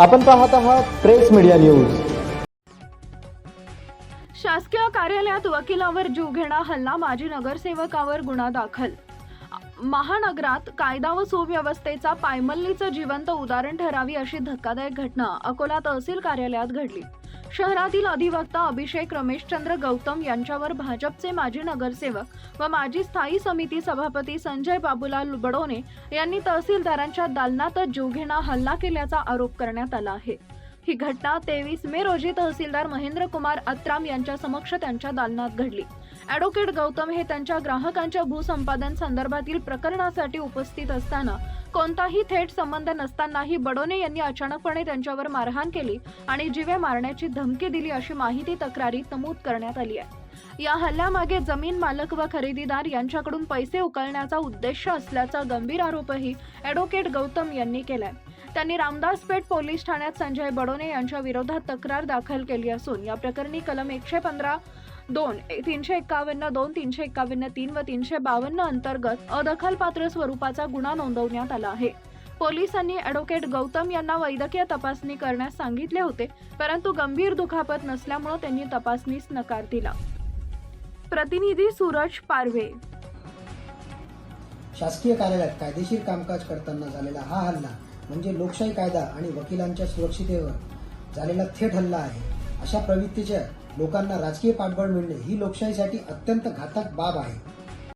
आपण पाहत आहात प्रेस मीडिया न्यूज. शासकीय कार्यालयात वकिलावर जीव घेणा हल्ला माजी नगरसेवकावर गुन्हा दाखल. महानगरात कायदा व सुव्यवस्थेचा पायमल्लीचं जिवंत उदाहरण ठरावी अशी धक्कादायक घटना अकोला तहसील कार्यालयात घडली. शहरातील अधिवक्ता अभिषेक रमेशचंद्र गौतम यांच्यावर भाजपचे माजी नगरसेवक व माजी स्थायी समिती सभापती संजय बाबूलाल बडोने यांनी तहसीलदारांच्या दालनातच जीवघेणा हल्ला केल्याचा आरोप करण्यात आला आहे. ही घटना तेवीस मे रोजी तहसीलदार महेंद्र कुमार अत्राम यांच्या समक्ष त्यांच्या दालनात घडली. ॲडव्होकेट गौतम हे त्यांच्या ग्राहकांच्या भूसंपादन संदर्भातील प्रकरणासाठी उपस्थित असताना कोणताही थेट संबंध नसतानाही बडोने यांनी अचानकपणे त्यांच्यावर मारहाण केली आणि जीवे मारण्याची धमकी दिली अशी माहिती तक्रारीत नमूद करण्यात आली आहे. या हल्ल्यामागे जमीन मालक व खरेदीदार यांच्याकडून पैसे उकळण्याचा उद्देश असल्याचा गंभीर आरोपही ॲडव्होकेट गौतम यांनी केलाय. त्यांनी रामदासपेठ पोलीस ठाण्यात संजय बडोने यांच्या विरोधात तक्रार दाखल केली असून या प्रकरणी कलम एकशे पंधरा दोन तीनशे एक्कावन्न दोन तीनशे एक्कावन्न तीन व तीनशे बावन्न अंतर्गत अदखलपात्र स्वरूपाचा गुन्हा नोंदवण्यात आला आहे. पोलिसांनी ॲडव्होकेट गौतम यांना वैद्यकीय तपासणी करण्यास सांगितले होते परंतु गंभीर दुखापत नसल्यामुळे त्यांनी तपासणीस नकार दिला. प्रतिनिधी सूरज पारवे. शासकीय कार्यालयात कायदेशीर कामकाज करताना झालेला हा हल्ला म्हणजे लोकशाही कायदा आणि वकिलांच्या सुरक्षितेवर झालेला थेट हल्ला आहे अशा प्रवृत्तीच्या लोकांना राजकीय पाठबळ मिळणे ही लोकशाहीसाठी अत्यंत घातक बाब आहे.